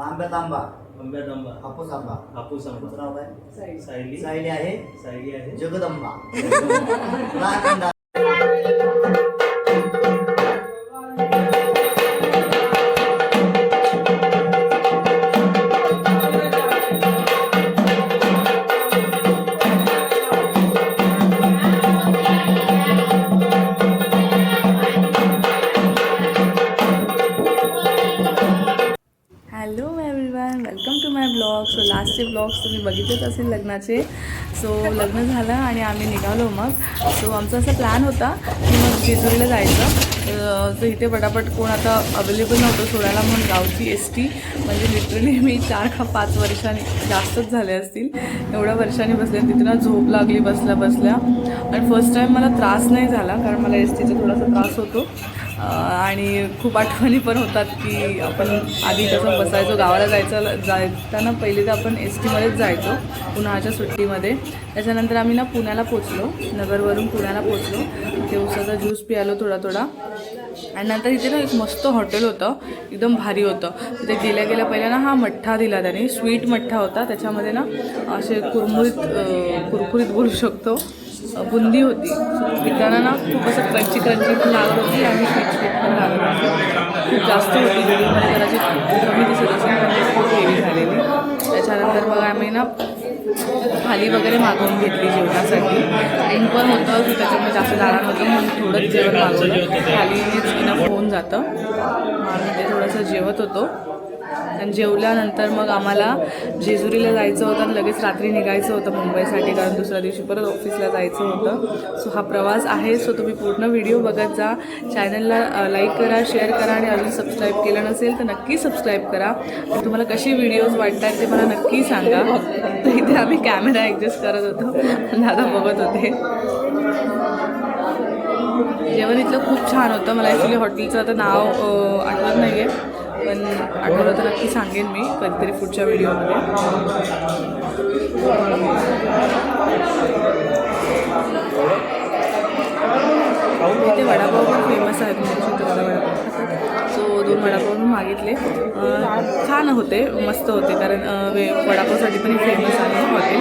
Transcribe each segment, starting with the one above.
आंब्यात आंबा आंब्यात आंबा हापूस आंबा हापूस आंबा तुमचं नाव काय सायली सायली आहे सायली आहे जगदंबा लग्नाचे. सो लग्न झालं आणि आम्ही निघालो मग. सो आमचा असा प्लॅन होता की मग जेजुरीला जायचं. तर इथे पटापट कोण आता अवेलेबल नव्हतं सोडायला म्हणून गावची एस टी म्हणजे लिटरली मी चार का पाच वर्षांनी जास्तच झाले असतील. एवढ्या वर्षांनी बसले. तिथे ना झोप लागली बसल्या बसल्या. आणि फर्स्ट टाईम मला त्रास नाही झाला कारण मला एस टीचा थोडासा त्रास होतो. आणि खूप आठवणी पण होतात की आपण आधी कसं बसायचो गावाला जायचं जाताना पहिले तर आपण एस टीमध्येच जायचो उन्हाळ्याच्या सुट्टीमध्ये. त्याच्यानंतर आम्ही ना पुण्याला पोचलो नगरवरून पुण्याला पोचलो. तिथे उसाचा ज्यूस पियालो थोडा थोडा. आणि नंतर इथे ना एक मस्त हॉटेल होतं एकदम भारी होतं. तिथे गेल्या गेल्या पहिल्या ना हा मठ्ठा दिला त्याने स्वीट मठ्ठा होता. त्याच्यामध्ये ना असे कुरमुरीत कुरकुरीत बोलू शकतो. बुंदी होती. पिताना ना खूप असं क्रंची क्रंची पण लागत होती आणि स्वीट स्वीट पण लागत होती. खूप जास्त होती म्हणजे कमी दिसत असेल खूप हेवी झालेली. त्याच्यानंतर मग आम्ही ना थाली वगैरे मागवून घेतली जेवणासाठी. ऊन पण होतं की त्याच्यामुळे जास्त जाणार होतं म्हणून थोडंच जेवण मागवलं. थालीनेच फोन जातं. आम्ही ते थोडंसं जेवत होतो. आणि जेवल्यानंतर मग आम्हाला जेजुरीला जायचं होतं आणि लगेच रात्री निघायचं होतं मुंबईसाठी कारण दुसऱ्या दिवशी परत ऑफिसला जायचं होतं. सो हा प्रवास आहे. सो तुम्ही पूर्ण व्हिडिओ बघत जा. चॅनलला लाईक करा शेअर करा आणि अजून सबस्क्राईब केलं नसेल तर नक्की सबस्क्राईब करा. आणि तुम्हाला कसे व्हिडिओज वाटतात ते मला नक्की सांगा. तर इथे आम्ही कॅमेरा ॲडजस्ट करत होतो. दादा बघत होते. जेवण इथलं खूप छान होतं. मला ॲक्च्युली हॉटेलचं आता नाव आठवत नाही आहे पण आठवलं तर नक्की सांगेन मी कधीतरी पुढच्या व्हिडिओमध्ये. इथे वडापाव पण फेमस आहे तुम्ही वडापाव. सो दोन वडापाव मी मागितले. छान होते मस्त होते कारण वे वडापावसाठी पण फेमस आहे हॉटेल.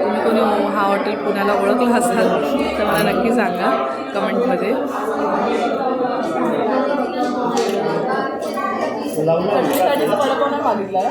तुम्ही कोणी हा हॉटेल पुण्याला ओळखला असाल तर मला नक्की सांगा कमेंटमध्ये. वडापाव नाही मागितला?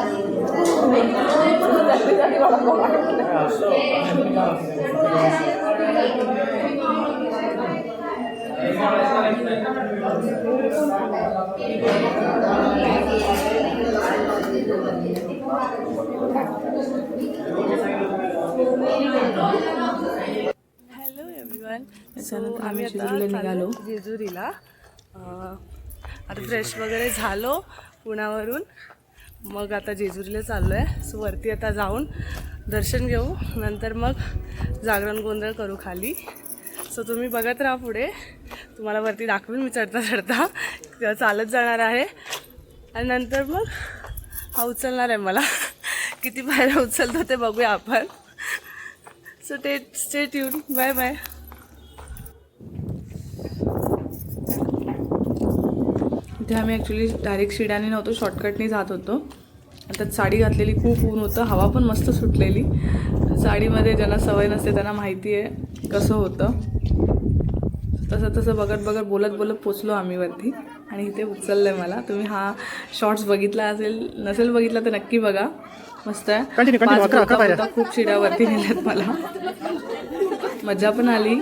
Hello everyone. त्याच्यानंतर आम्ही जेजुरीला निघालो. जेजुरीला. अं, आता फ्रेश वगैरे झालो. पुण्यावरून. मग आता जेजुरीला चाललो आहे सो वरती आता जाऊन दर्शन घेऊ. नंतर मग जागरण गोंधळ करू खाली. सो तुम्ही बघत राहा पुढे. तुम्हाला वरती दाखवून मी चढता चढता. चालत जाणार आहे. आणि नंतर मग हा उचलणार आहे मला. किती पायऱ्या उचलतो ते बघूया आपण. सो टे स्टे ट्यून बाय बाय इथे आम्ही ॲक्च्युली डायरेक्ट शिड्याने नव्हतो शॉर्टकटने जात होतो. त्यात साडी घातलेली खूप ऊन होतं हवा पण मस्त सुटलेली. साडीमध्ये ज्यांना सवय नसते त्यांना माहिती आहे कसं होतं. तसं तसं बघत बघत बोलत बोलत पोचलो आम्ही वरती. आणि इथे उचललं आहे मला. तुम्ही हा शॉर्ट्स बघितला असेल नसेल बघितला तर नक्की बघा. मस्त आहे. पाच खूप शिड्यावरती नेल्यात मला. मजा पण आली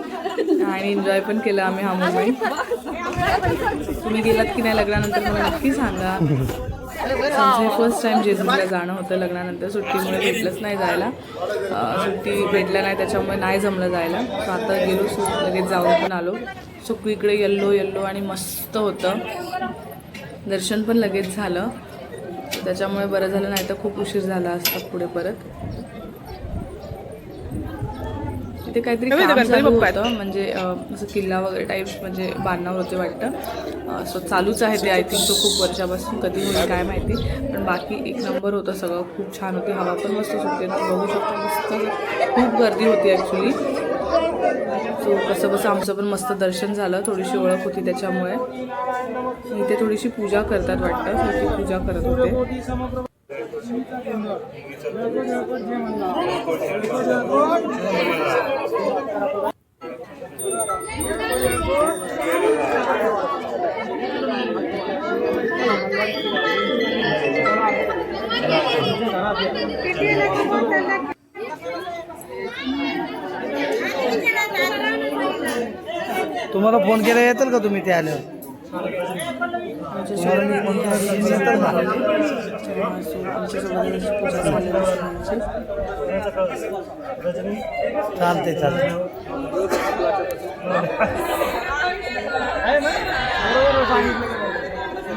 आणि एन्जॉय पण केलं आम्ही हा मुंबई तुम्ही गेलात की नाही लग्नानंतर मला नक्की सांगा. फर्स्ट टाइम जेजूला जाणं होतं लग्नानंतर. सुट्टीमुळे भेटलंच नाही जायला. सुट्टी भेटल्या नाही त्याच्यामुळे नाही जमलं जायला. सो आता गेलो सो लगेच जाऊन पण आलो. सगळीकडे येल्लो येल्लो आणि मस्त होतं. दर्शन पण लगेच झालं. त्याच्यामुळे बरं झालं नाही तर खूप उशीर झाला असता पुढे परत. इथे काहीतरी म्हणजे असं किल्ला वगैरे टाईप्स म्हणजे बांधणार होते वाटतं. सो चालूच आहे ते आय थिंक तो खूप वर्षापासून कधी होईल काय माहिती. पण बाकी एक नंबर होतं सगळं खूप छान होती. हवा पण मस्त सुटते तुम्ही बघू शकता मस्त खूप गर्दी होती ॲक्च्युली सो कसं कसं आमचं पण मस्त दर्शन झालं. थोडीशी ओळख होती त्याच्यामुळे. इथे थोडीशी पूजा करतात वाटतं. ती पूजा करत होते. तुम्हाला फोन केला येतील का तुम्ही ते आल्यावर? आमच्यासोबत आमच्यासोबत पूजा झाली दर्शनाची. चालते चालते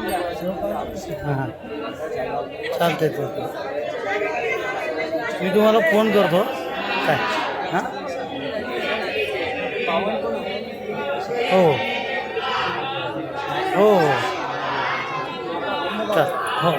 हां चालते चालते मी तुम्हाला फोन करतो. काय? हां? हो. हो हो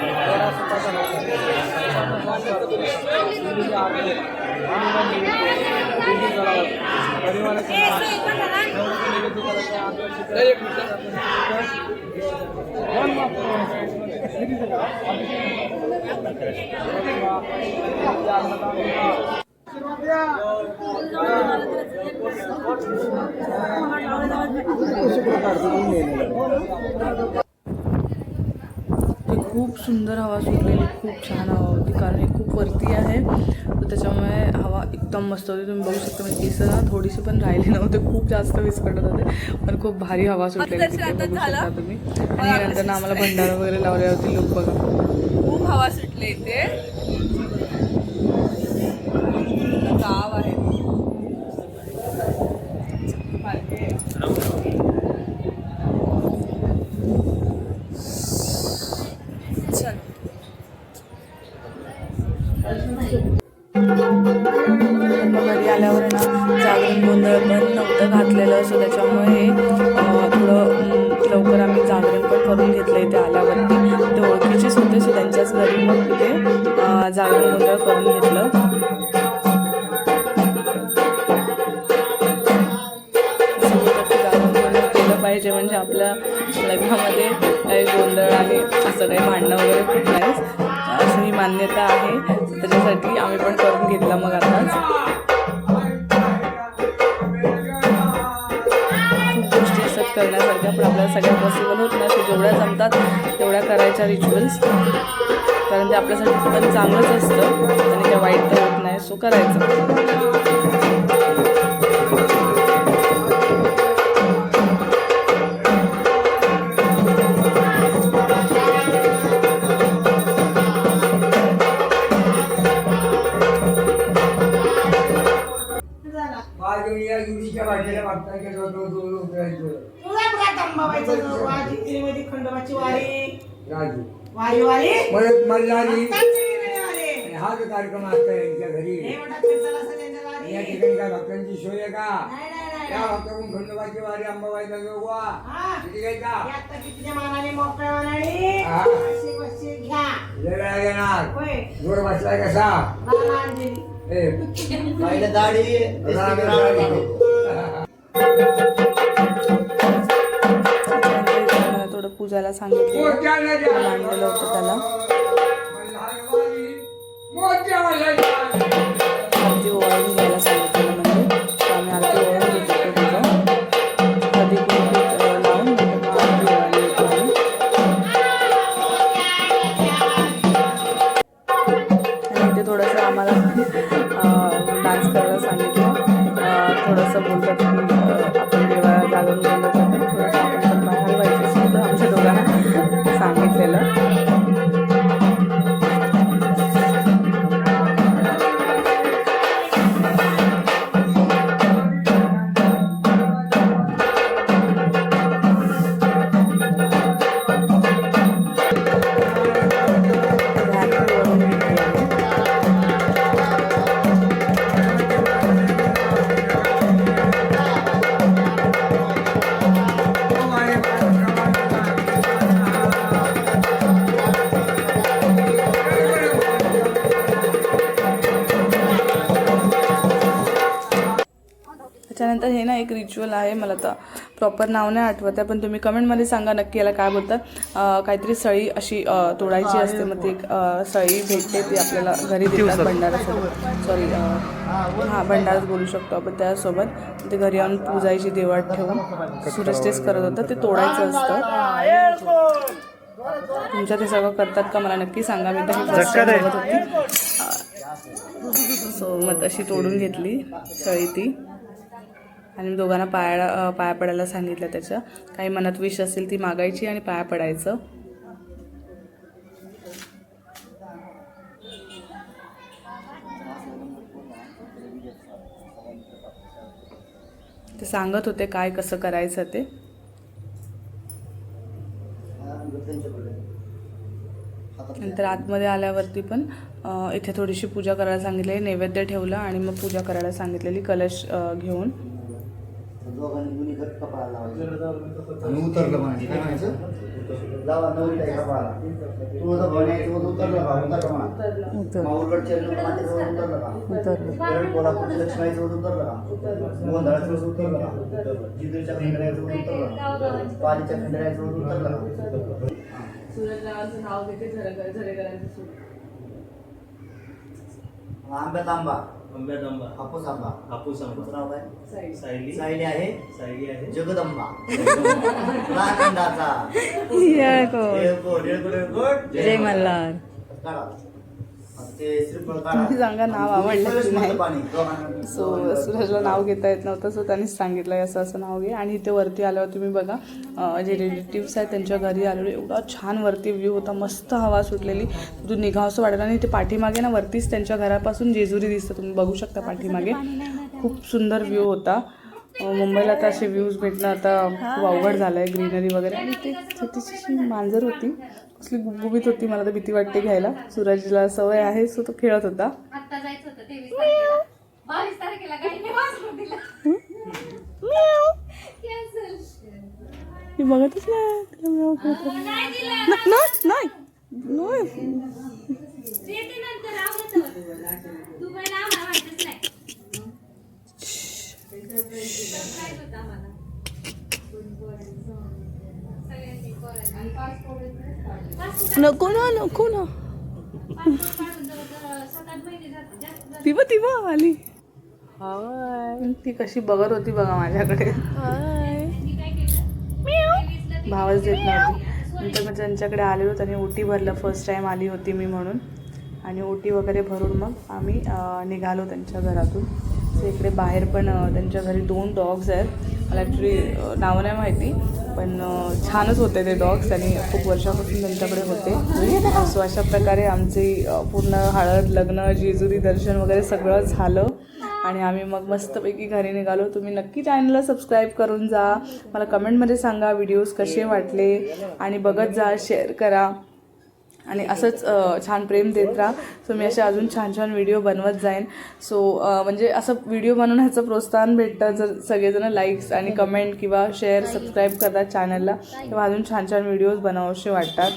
चाल हो ते खूप सुंदर हवा सुटलेली खूप छान हवा होती कारण हे खूप वरती आहे. तर त्याच्यामुळे हवा एकदम मस्त होती. तुम्ही बघू शकता म्हणजे केस ना थोडीशी पण राहिले नव्हते. खूप जास्त विस्कटत होते पण खूप भारी हवा सुटलेली तिथे. बघू शकता तुम्ही. आणि नंतर आम्हाला भंडारा वगैरे लावले होते लोक बघा. खूप हवा सुटली इथे. घरी मग तिथे अं, जागरण गोंधळ करून घेतलं. केलं पाहिजे म्हणजे आपल्या लग्नामध्ये काही गोंधळ आणि असं काही भांडणं वगैरे खूप नाही असं ही मान्यता आहे. त्याच्यासाठी आम्ही पण करून घेतला मग आताच. करण्यासारख्या पण आपल्याला सगळ्या पॉसिबल होत नाही. सो जेवढ्या जमतात तेवढ्या करायच्या रिच्युअल्स कारण ते आपल्यासाठी पण चांगलंच असतं आणि काय वाईट तर होत नाही. सो करायचं. या युरीच्या वाटेला मागता अंबाबाईचं खंडोबाची वारी. राजू. वारी वारी परत मल्हारी. आणि हा जो कार्यक्रम असता यांच्या घरी. हे म्हणतात कीर्तन असतं त्यांच्या वारी. या ठिकाणी काय भक्तांची सोय आहे का? नाही, नाही, नाही, त्या नाही. भक्ताकडून खंडोबाची वारी अंबाबाईचा जोगवा हा. किती घ्यायचा? हे आता कितीच्या मानाने मोकळ्या मानाने? हा. अशी बशी घ्या. लय वेळा घेणार. होय. जोर बसलाय कसा? रामा अंजली. ए, पहिले दाढी दिसली की. पूजाला सांगितलं. मांडलेलं होतं त्याला. आरती ओवाळून घ्यायला सांगितलेलं म्हणजे. आम्ही आरती ओवाळून घेत होतो तिथं. कधी कुंकू अं, लावून नंतर मग आरती ओवाळली होती आम्ही आणि इथे थोडंसं आम्हाला डान्स करायला सांगितलं. थोडंसं बोलतात आपण देवा जागरण सांगितलेलं प्रॉपर नाव नाही आठवत आहे पण तुम्ही कमेंटमध्ये सांगा नक्की याला काय बोलतात. काहीतरी सळी अशी तोडायची असते मग ती सळी भेटते ती आपल्याला घरी देतात भंडारासोबत सॉरी हां भंडारात बोलू शकतो आपण त्यासोबत. ते घरी आणून पूजायची देवात ठेवून सूरज तेच करत होतं ते तोडायचं असतं. तुमच्या ते सगळं करतात का मला नक्की सांगा मी तर होती. सो मग अशी तोडून घेतली सळी ती. आणि दोघांना पाया पाया पडायला सांगितलं त्याच्या काही मनात विष असेल ती मागायची आणि पाया पडायचं. ते सांगत होते काय कसं करायचं ते. नंतर आतमध्ये आल्यावरती पण इथे थोडीशी पूजा करायला सांगितलेली नैवेद्य ठेवलं आणि मग पूजा करायला सांगितलेली कलश घेऊन. दोघांनी करत कपाळाला लावायचं. आणि उतरलं म्हणायचं काय म्हणायचं? लावा तुळजा भवानीचं वजन उतरलं का उतरलं म्हणा उतरलं का उतरलं. का उतरलं का जिंदूरच्या खंडऱ्याचं वजन उतरलं का पालीच्या खंडऱ्याचं वजन उतरलं का सूरजरावांचं नाव घेते झरेकरांचं आंब्यात आंबा आंब्यात आंबा हापूस आंबा. हापूस आंबा. नाव काय? सायली. सायली. आहे? सायली आहे. जगदंबा. निळकोट. जय मल्हार काढा. आता ते श्रीफळ काढा. तुम्ही सांगा नाव आवडलं नाही. सो सूरजला नाव घेता येत नव्हतं सो त्यांनीच सांगितलं असं असं नाव घे. आणि इथे वरती आल्यावर तुम्ही बघा जे रिलेटिव्स आहेत त्यांच्या घरी आलेलो एवढा छान वरती व्ह्यू होता मस्त हवा सुटलेली. तू निघावं असं वाटलं आणि ते पाठीमागे ना वरतीच त्यांच्या घरापासून जेजुरी दिसतं तुम्ही बघू शकता पाठीमागे. खूप सुंदर व्ह्यू होता. मुंबईला तर असे व्ह्यूज भेटणं आता खूप अवघड झालं आहे ग्रीनरी वगैरे. आणि ते छोटीशी मांजर होती. कसली गुबगुबीत होती मला तर भीती वाटते घ्यायला. सूरजला सवय आहे सो तो खेळत होता. बघतच नाही नको ना नको ना. ती बघ ती बघ आली ती कशी बघत होती बघा माझ्याकडे. मी काय केलं भावच देत नव्हती. नंतर मग त्यांच्याकडे आलेलो त्यांनी ओटी भरलं. फर्स्ट टाईम आली होती मी म्हणून. आणि ओटी वगैरे भरून मग आम्ही निघालो त्यांच्या घरातून. इकडे बाहेर पण त्यांच्या घरी दोन डॉग्स आहेत. मला ॲक्च्युली नावं नाही माहिती पण छानच होते ते डॉग्स आणि खूप वर्षापासून त्यांच्याकडे होते. सो अशा प्रकारे आमची पूर्ण हळद लग्न जेजुरी दर्शन वगैरे सगळं झालं. आणि आम्ही मग मस्तपैकी घरी निघालो. तुम्ही नक्की चॅनलला सबस्क्राईब करून जा. मला कमेंटमध्ये सांगा व्हिडिओज कसे वाटले. आणि बघत जा शेअर करा. आणि असंच छान प्रेम देत राहा. सो मी असे अजून छान छान व्हिडिओ बनवत जाईन. सो म्हणजे असं व्हिडिओ बनवण्याचं प्रोत्साहन भेटतं जर सगळेजण लाईक्स आणि कमेंट किंवा शेअर सबस्क्राईब करतात चॅनलला तेव्हा अजून छान छान व्हिडिओज बनवावेसे वाटतात.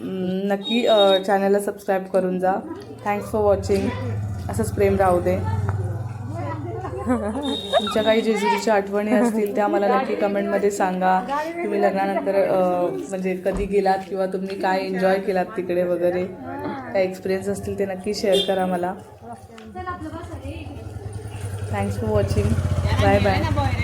नक्की चॅनलला सबस्क्राईब करून जा. थँक्स फॉर वॉचिंग असंच प्रेम राहू दे. तुमच्या काही जेजुरीच्या आठवणी असतील त्या मला नक्की कमेंटमध्ये सांगा. तुम्ही लग्नानंतर म्हणजे कधी गेलात किंवा तुम्ही काय एन्जॉय केलात तिकडे वगैरे? काय एक्सपिरियन्स असतील ते नक्की शेअर करा मला. Thanks for watching bye bye